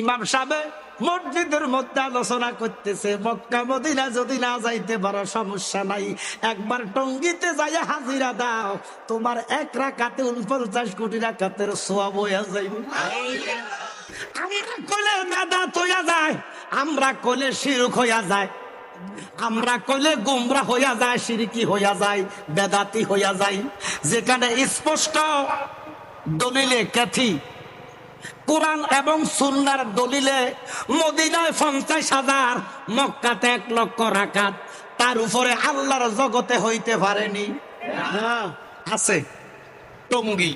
ইমাম সাহেব মসজিদের মধ্যে আলোচনা করতেছে, মক্কা, মদিনা যদি না যাইতে পারো সমস্যা নাই। একবার টঙ্গিতে যাই হাজিরা দাও, তোমার এক রাকাতে উনপঞ্চাশ কোটি রাকাতের সোয়াব হইয়া যাইবে। আমরা কলে দাদা তোয়া যায় আমরা কলে শিরুক হইয়া যায় আমরা কইলে গুমরা হইয়া যায় সিরিকি হইয়া যায় বেদাতি হইয়া যায় যেখানে স্পষ্ট দলিলে ক্যাথি কোরআন এবং সুন্নার দলিলে মদিনায় পঞ্চাশ হাজার মক্কাতে এক লক্ষ রাখাত তার উপরে আল্লাহর জগতে হইতে পারেনি। হ্যাঁ, আছে। টঙ্গি।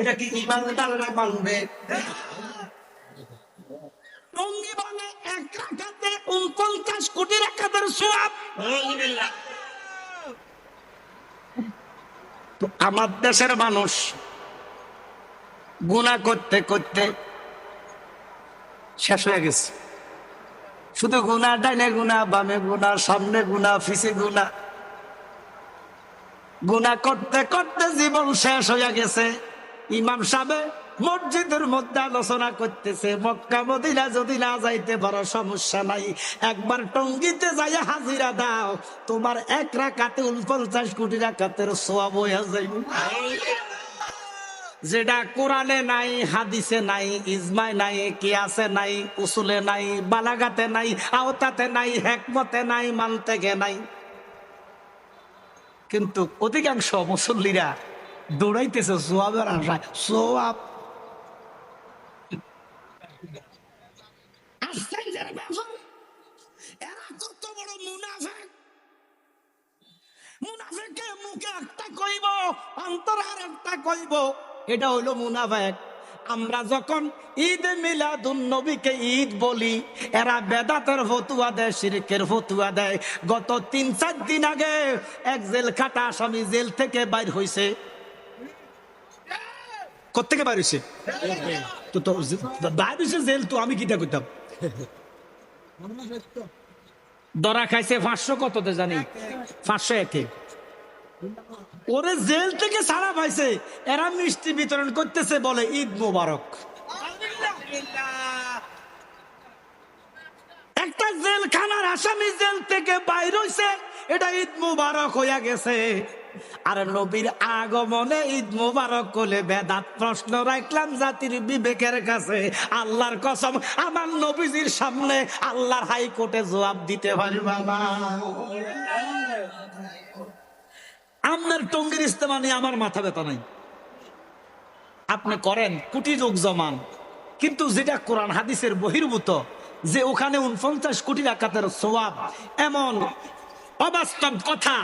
এটা কি ইমানদাররা টঙ্গি বলে এক রাখাতে উনপঞ্চাশ কোটি রাখাতের সোয়াব। আমার দেশের মানুষ গুণা করতে করতে শেষ হয়ে গেছে। শুধু গুণা ডাইনে গুণা বামে গুণা সামনে গুণা ফিসে গুণা গুণা করতে করতে জীবন শেষ হয়ে গেছে। ইমাম সাহেব মসজিদের মধ্যে আলোচনা করতেছে, মক্কা, মদিনা যদি না যাইতে পারো, সমস্যা নাই। একবার টঙ্গিতে যাই হাজিরা দাও, তোমার এক রাকাতে উনপঞ্চাশ কোটি রাকাতের সোয়াব হইয়া যাইবে। যেটা কোরআনে নাই, হাদিসে নাই, ইজমায় নাই, কিয়াসে নাই, উসুলে নাই, বালাগাতে নাই, আওতাতে নাই, হেকমতে নাই, মানতেগে নাই। কিন্তু অধিকাংশ মুসল্লিরা দৌড়াইতেছে, সোয়াবের আশায়, সোয়াব আশ্চর্যের ব্যাপার। এরা কত বড় মুনাফেক মুনাফেকে মুখে একটা কইব অন্তর আর একটা কইব এটা হইল মুনাফেক। আমরা যখন ঈদ মিলাদুন নবীকে ঈদ বলি এরা বেদাতের ফতুয়া দেয় শিরকের ফতুয়া দেয়। গত তিন চার দিন আগে এক জেল খাটা আসামি জেল থেকে বাইর হইছে। কোথেকে বাইর হইছে? তো তো বাইর হইছে জেল তো আমি কিটা করতাম দরা খাইছে পাঁচশো কততে জানি? পাঁচশো একে। ওরে জেল থেকে ছাড়া পাইছে, এরা মিষ্টি বিতরণ করতেছে বলে ঈদ মোবারক। একটা জেলখানার আসামি জেল থেকে বাইর হইছে, এটা ঈদ মুবারক হইয়া গেছে। আর নবীর আগমনে ঈদ মুবারক করলে বেদাত প্রশ্ন রাখলাম জাতির বিবেকের কাছে। আল্লাহর কসম, আমার নবীজির সামনে আল্লাহর হাইকোর্টে জবাব দিতে পারবা না আপনার টঙ্গির ইস্তেমা নিয়ে আমার মাথা ব্যথা নাই। আপনি করেন, কোটি যোগ জমান। কিন্তু যেটা কোরআন হাদিসের বহির্ভূত, যে ওখানে উনপঞ্চাশ কোটি রাকাতের সোয়াব, এমন অবাস্তব কথা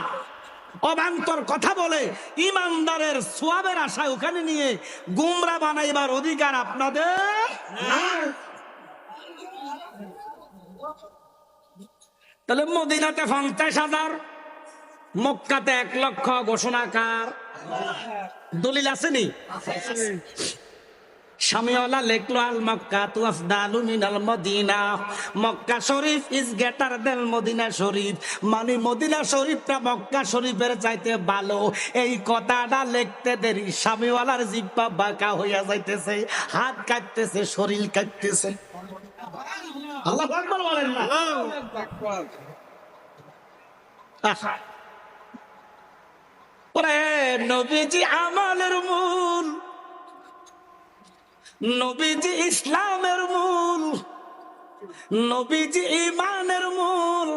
অবান্তর কথা বলে, ইমানদারের সোয়াবের আশায় ওখানে নিয়ে গুমরা বানাইবার অধিকার আপনাদের তাহলে মদিনাতে পঞ্চাশ হাজার, মক্কাতে এক লক্ষ ঘোষণাকার। দলিল আসেনি লেখলো, আল মক্কা মিনাল মদিনা। মক্কা শরীফ ইজ গেটার দেন মদিনা শরীফ। মানে মদিনা শরীফটা মক্কা শরীফের চাইতে ভালো। এই কথাটা লিখতে দেরি। জিব্বা বাঁকা হইয়া যাইতেছে, হাত কাটতেছে শরীর কাটতেছে আল্লাহ বলেন না। নবীজি, আমালের মূল নবীজি ইসলামের মূল, নবীজি ইমানের মূল।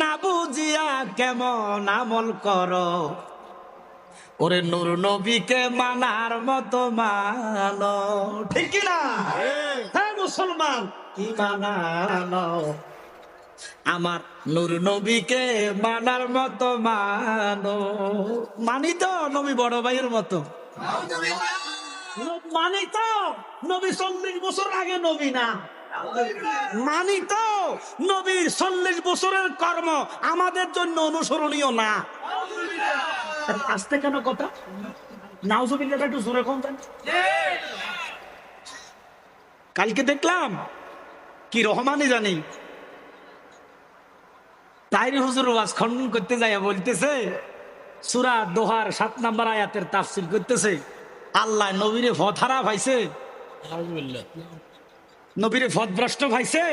না বুঝিয়া কেমন আমল কর। ওরে নূর নবীকে মানার মতো মানো ঠিক না? মুসলমান, কি মানানো আমার নূর নবীকে মানার মতো মানো মানি তো নবী বড় ভাইয়ের মতো। মানি তো নবী চল্লিশ বছর আগে নবী না। মানি তো নবীর চল্লিশ বছরের কর্ম আমাদের জন্য অনুসরণীয় না। আসতে কেন কথা? কালকে দেখলাম, কি রহমানই জানি। তাইরি হুজুর ওয়াজ খণ্ডন করতে যাইয়া বলতেছে, সুরা দোহার সাত নাম্বার আয়াতের তাফসিল করতেছে। আল্লাহ নবীরে ফদ হারা ভাইছে। নবীরে ফদ ভ্রষ্ট ভাইছে।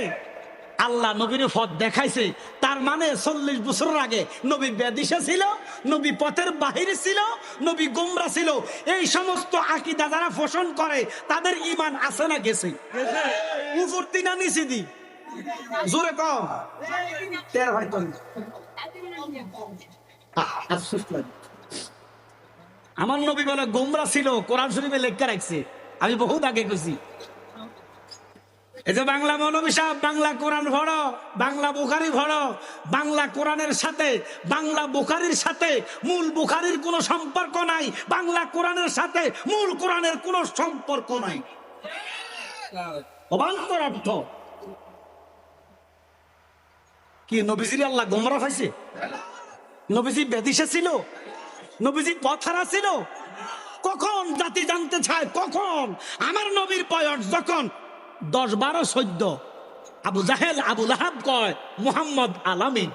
আল্লাহ নবীর পথ দেখাইছে। তার মানে চল্লিশ বছর আগে নবী বেদিশা ছিল নবী পথের বাহিরে ছিল নবী গোমরা ছিল। এই সমস্ত আকিদা যারা পোষণ করে তাদের ইমান আছে না গেছে? দিনা নিচে দি। জোরে কম। তের হয়তো আফসোস লাগে। আমার নবী বলে, গোমরা ছিল, কোরআন শরীফে লেখা রাখছে। আমি বহুত আগে গেছি এই যে বাংলা মৌলবী সাহেব, বাংলা কোরআন ভরো বাংলা বুখারি ভরো বাংলা কোরআনের সাথে, বাংলা বুখারির সাথে মূল বুখারির কোনো সম্পর্ক নাই, বাংলা কোরআনের সাথে মূল কোরআনের কোনো সম্পর্ক নাই। অবান্তর অর্থ। কি নবীজির আল্লাহ গোমরা পাইছে নবীজি বেদিসে ছিল? নবীজি পথারা ছিল, কখন জাতি জানতে চায়? কখন? আমার নবীর বয়স যখন দশ বারো চোদ্দ, আবু জাহেল, আবু লাহাব কয়, মুহাম্মদ আলামিন।